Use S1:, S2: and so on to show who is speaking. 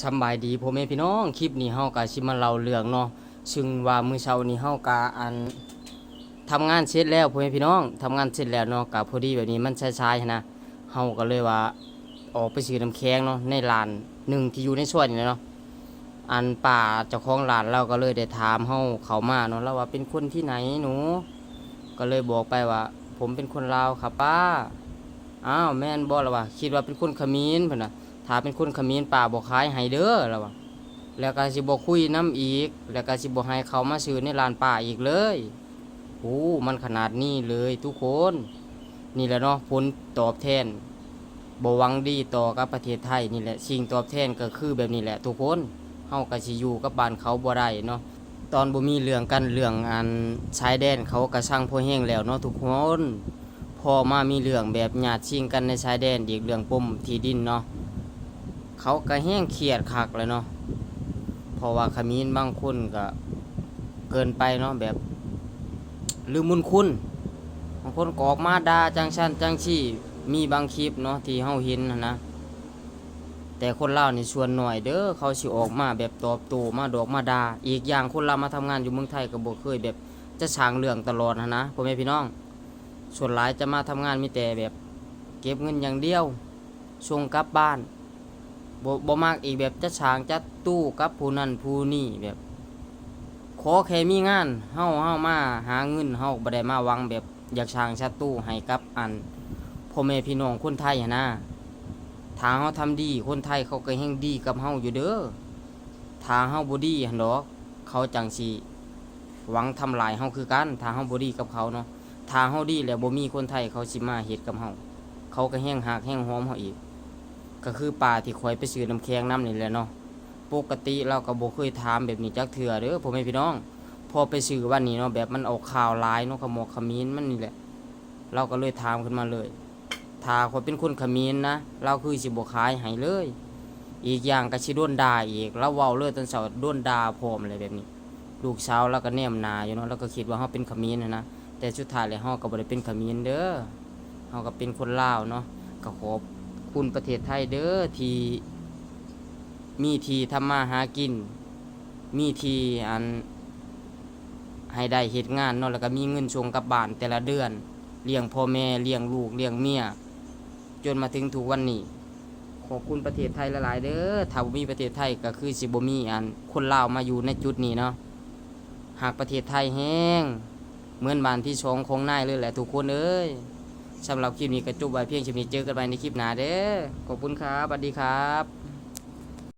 S1: สำบายดีพ่อแม่พี่น้องคลิปนี้เฮาก็สิมาเล่าเรื่องเนาะซึ่งว่ามื้อเช้านี้เฮาก็อันทำงานเสร็จแล้วพ่อแม่พี่น้องทำงานเสร็จแล้วเนาะก็พอดีแบบนี้มันช้าๆนะเฮาก็เลยว่าออกไปซื้อน้ำแข็งเนาะในร้านหนึ่งที่อยู่ในซอยนี่เนาะอันป้าเจ้าของร้านเราก็เลยได้ถามเฮาเขามาเนาะแล้วว่าเป็นคนที่ไหนหนู ก็เลยบอกไปว่า ผมเป็นคนลาวครับป้าอ้าวแม่นบ่ล่ะว่าคิดว่าเป็นคนขมิ้นเพิ่นน่ะ ถ้าเป็นคนเขมิ้นป่าบ่ขายให้เด้อแล้วว่าแล้วก็สิบ่คุยน้ำอีก แล้วก็สิบ่ให้เขามาซื้อในร้านป่าอีกเลยโอ้มันขนาดนี้เลยทุกคน นี่แหละเนาะผลตอบแทนบวังดีต่อกับประเทศไทยนี่แหละสิ่งตอบแทนก็คือแบบนี้แหละ ทุกคนเฮาก็สิอยู่กับบ้านเขาบ่ได้เนาะตอนบ่มีเรื่องกันเรื่องอันชายแดนเขาก็ช่างพอแห้งแล้วเนาะทุกคนพอมามีเรื่องแบบญาติชิงกันในชายแดนอีกเรื่องปมที่ดินเนาะ เขาก็แห้งเครียดคักเลยเนาะเพราะว่าขมิ้นบางคนก็เกินไปเนาะแบบลืมมุนคุณบางคนกอกมาดาจังชันจังชี่มีบางคลิปเนาะที่เฮาเห็นนะนะแต่คนเล่านี่ส่วนหน่อยเด้อเขาสิออกมาแบบตอบโต้มาดอกมาดาอีกอย่างคนลามาทำงานอยู่เมืองไทยก็บ่เคยแบบจะฉางเรื่องตลอดนะนะพ่อแม่พี่น้อง ส่วนหลายจะมาทำงานมีแต่แบบ เก็บเงินอย่างเดียวส่งกลับบ้าน บ่บ่มากอีกแบบจะฉางจัดตู้กับผู้นั้นผู้นี้แบบ ขอแค่มีงานเฮาเฮามาหาเงินเฮาบ่ได้มาวังแบบอยากฉางชัดตู้ให้กับอันพ่อแม่พี่น้องคนไทยหนะถ้าเฮาทำดีคนไทยเขาก็แฮงดีกับเฮาอยู่เด้อถ้าเฮาบ่ดีหั่นดอกเขาจังสิหวังทำลายเฮาคือกันถ้าเฮาบ่ดีกับเขาเนาะถ้าเฮาดีแล้วบ่มีคนไทยเขาสิมาเฮ็ดกับเฮาเขาก็แฮงหักแฮงหอมเฮาอีก ก็คือปลาที่คอยไปซื้อน้ำแข็งน้ำนี่แหละเนาะปกติเราก็บ่เคยถามแบบนี้จักเถื่อเด้อพ่อแม่พี่น้อง พอไปซื้อวันนี้เนาะแบบมันออกข่าวหลายเนาะขโมกขมิ้นมันนี่แหละ เราก็เลยถามขึ้นมาเลย ถ้าคนเป็นคนขมิ้นนะ เราคือสิบ่ขายให้เลย อีกอย่างก็สิโดนด่าอีกเราเว้าเลยตอนเช้าโดนด่าพร้อมอะไรแบบนี้ ลูกสาวเราก็แนมนาอยู่เนาะเราก็คิดว่าเฮาเป็นขมิ้นนะนะแต่สุดท้ายแล้วเฮาก็บ่ได้เป็นขมิ้นเด้อเฮาก็เป็นคนลาวเนาะก็ขอบ คุณประเทศไทยเด้อที่มีทีทำมาหากิน มีทีอันให้ได้เหตุงานเนาะแล้วก็มีเงินส่งกลับบ้านแต่ละเดือนเลี้ยงพ่อแม่เลี้ยงลูกเลี้ยงเมียจนมาถึงทุกวันนี้ขอบคุณประเทศไทยหลายๆเด้อถ้าบ่มีประเทศไทยก็คือสิบ่มีอันคนลาวมาอยู่ในจุดนี้เนาะหากประเทศไทยแห้งเหมือนบ้านที่สองของนายเลยแหละทุกคนเอ้ย สำหรับคลิปนี้ก็จบไว้เพียงเช่นนี้เจอกันใหม่ในคลิปหน้าเด้อขอบคุณครับสวัสดีครับ